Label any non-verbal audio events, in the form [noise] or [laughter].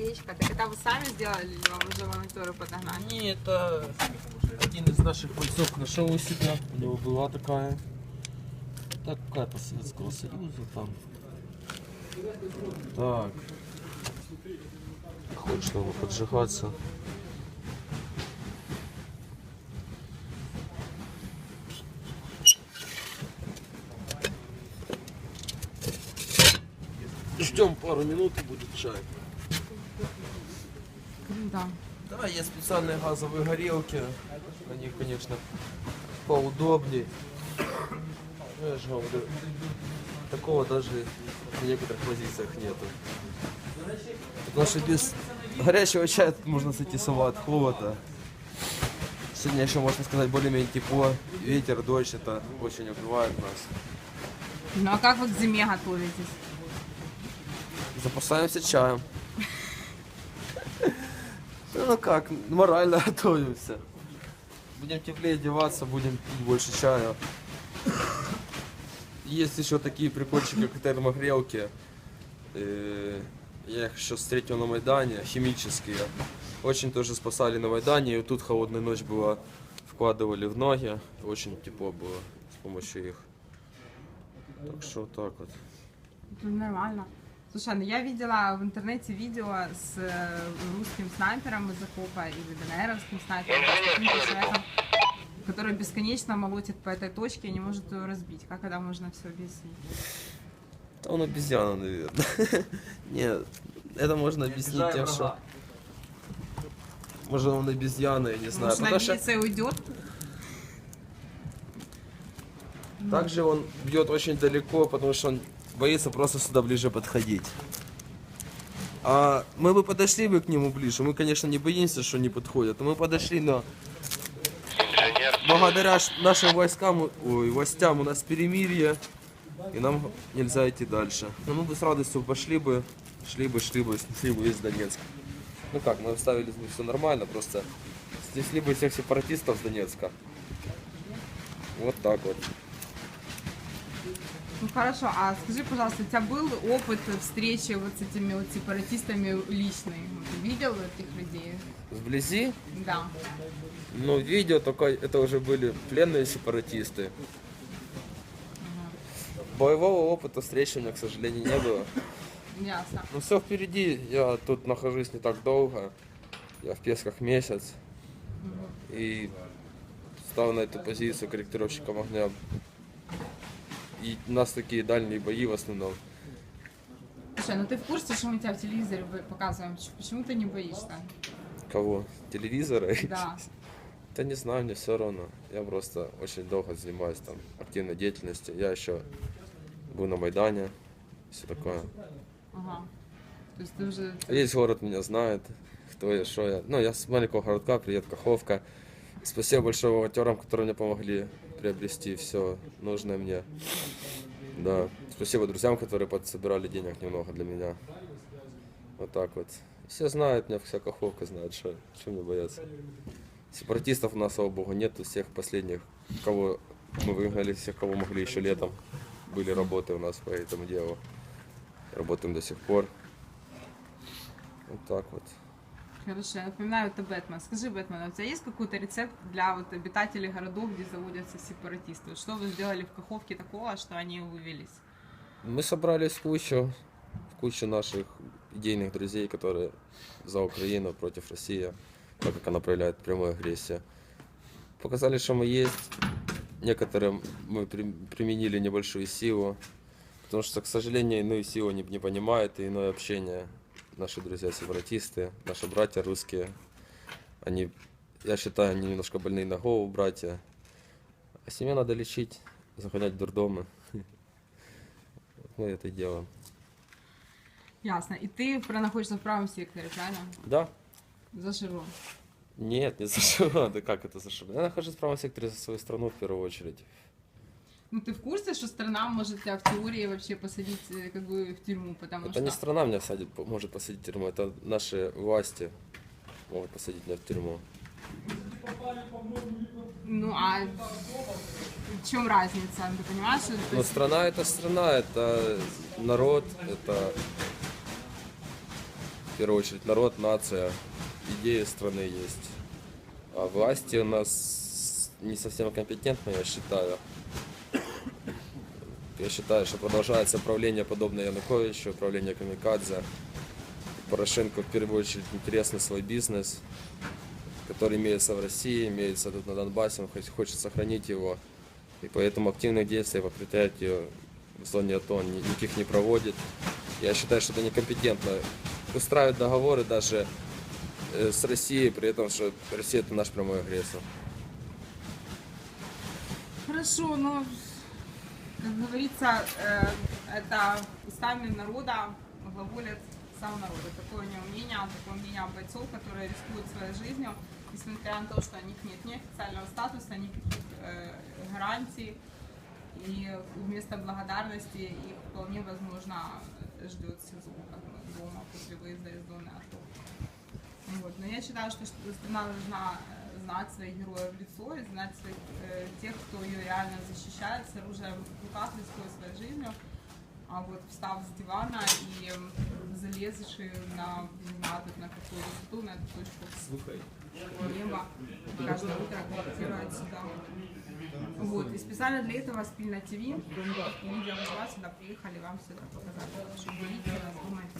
печка. Так это вы сами сделали или вам уже волонтеры подогнали? Не, это один из наших бойцов нашел у себя. У него была такая. Так, какая-то Советского Союза там. Так. Хочет он поджигаться. Ждем пару минут и будет чай. Да. Да, есть специальные газовые горелки. Они, конечно, поудобнее. Ну, Я же говорю, такого даже в некоторых позициях нету. Потому что без горячего чая тут можно сойти с ума от холода. Сегодня еще, можно сказать, более-менее тепло. Ветер, дождь, это очень убивает нас. Ну а как вы к зиме готовитесь? Запасаемся чаем. Ну как, морально [laughs] готовимся. Будем теплее одеваться, будем пить больше чая. Есть еще такие прикольчики, как термогрелки. Э, Я их еще встретил на Майдане, химические. Очень тоже спасали на Майдане. И тут холодная ночь была, вкладывали в ноги. Очень тепло было с помощью их. Так что вот так вот. Ну, нормально. Слушай, ну я видела в интернете видео с э, русским снайпером из окопа или ДНРовским снайпером, человеком, который бесконечно молотит по этой точке и не может ее разбить. Как это можно все объяснить? Да он обезьяна, наверное. [laughs] Нет, это можно объяснить тем, что... Может он обезьяна, я не знаю. Может, что и уйдет? также он бьет очень далеко, потому что он боится просто сюда ближе подходить. А мы бы подошли бы к нему ближе. Мы, конечно, не боимся, что не подходят. Но мы подошли, но благодаря нашим войскам, ой, властям у нас перемирие, и нам нельзя идти дальше. Но мы бы с радостью пошли бы, шли бы, шли бы, снесли бы весь Донецк. Ну как, мы оставили все нормально, просто снесли бы всех сепаратистов с Донецка. Вот так вот. Ну хорошо, а скажи, пожалуйста, у тебя был опыт встречи вот с этими вот сепаратистами личный? Ты видел этих людей? Вблизи, Да. ну, видео только это уже были пленные сепаратисты. Боевого опыта встречи у меня, к сожалению, не было. Ясно. Ну все впереди, я тут нахожусь не так долго. Я в Песках месяц. И стал на эту позицию корректировщиком огня. И у нас такие дальние бои в основном. Слушай, ну ты в курсе, что мы тебя в телевизоре вы- показываем? Ч- Почему ты не боишься? Кого? Телевизора? Да. [laughs] Да не знаю, мне все равно. Я просто очень долго занимаюсь там активной деятельностью. Я еще был на Майдане, все такое. Ага. То есть ты уже... Весь город меня знает, кто я, что я. Ну, я с маленького городка, привет, Каховка. Спасибо большое волонтерам, которые мне помогли Приобрести все нужное мне. Да. Спасибо друзьям, которые подсобирали денег немного для меня. Вот так вот. Все знают меня, вся Каховка знает, что, что мне бояться. Сепаратистов у нас, слава богу, нет. Всех последних, кого мы выгнали, всех, кого могли еще летом. Были работы у нас по этому делу. Работаем до сих пор. Вот так вот. Хорошо, я напоминаю, это Бэтмен. Скажи, Бэтмен, а у тебя есть какой-то рецепт для вот обитателей городов, где заводятся сепаратисты? Что вы сделали в Каховке такого, что они вывелись? Мы собрались в кучу, в кучу наших идейных друзей, которые за Украину против России, так как она проявляет прямую агрессию. Показали, что мы есть. Некоторым мы при- применили небольшую силу, потому что, к сожалению, иную силу не, не понимают, и иное общение. Наши друзья-сепаратисты, наши братья русские, они, я считаю, они немножко больные на голову, братья. А семью надо лечить, загонять в дурдомы. [laughs] Мы это и делаем. Ясно. И ты находишься в правом секторе, правильно? Да? За Широн. Нет, не за что. [laughs] Да как это за что? Я нахожусь в правом секторе за свою страну в первую очередь. Ну ты в курсе, что страна может тебя в теории вообще посадить э, как бы в тюрьму, потому Это что... не страна меня садит, может посадить в тюрьму, это наши власти могут посадить меня в тюрьму. Ну а в чем разница? Ты понимаешь, что есть- страна это страна, это народ, это первую очередь народ, нация, идеи страны есть. А власти у нас не совсем компетентны, я считаю. Я считаю, что продолжается правление подобное Януковичу, правление Камикадзе. Порошенко в первую очередь интересный свой бизнес, который имеется в России, имеется тут на Донбассе, он хо- хочет сохранить его. И поэтому активных действий по предприятию в зоне АТО он ни- никаких не проводит. Я считаю, что это некомпетентно. Устраивать договоры даже э, с Россией, при этом, что Россия это наш прямой агрессор. Хорошо, но, как говорится, э, это устами народа глаголит сам народ. Такое у него мнение, такое мнение бойцов, которые рискуют своей жизнью, несмотря на то, что у них нет ни официального статуса, никаких э, гарантий. И вместо благодарности их вполне возможно ждет СИЗО, как дома после выезда из зоны АТО. Вот. Но я считаю, что что страна должна э, знать своих героев в лицо и знать своих, э, тех, кто ее реально защищает с оружием в руках, рискуя своей жизнью. А вот встав с дивана и м, залезший на, не знаю, на какую высоту, на эту точку неба, каждое утро комментирует сюда. Вот, и специально для этого Спильна ТВ, Лидия Мурат сюда приехали вам сюда показать, чтобы нас думаете.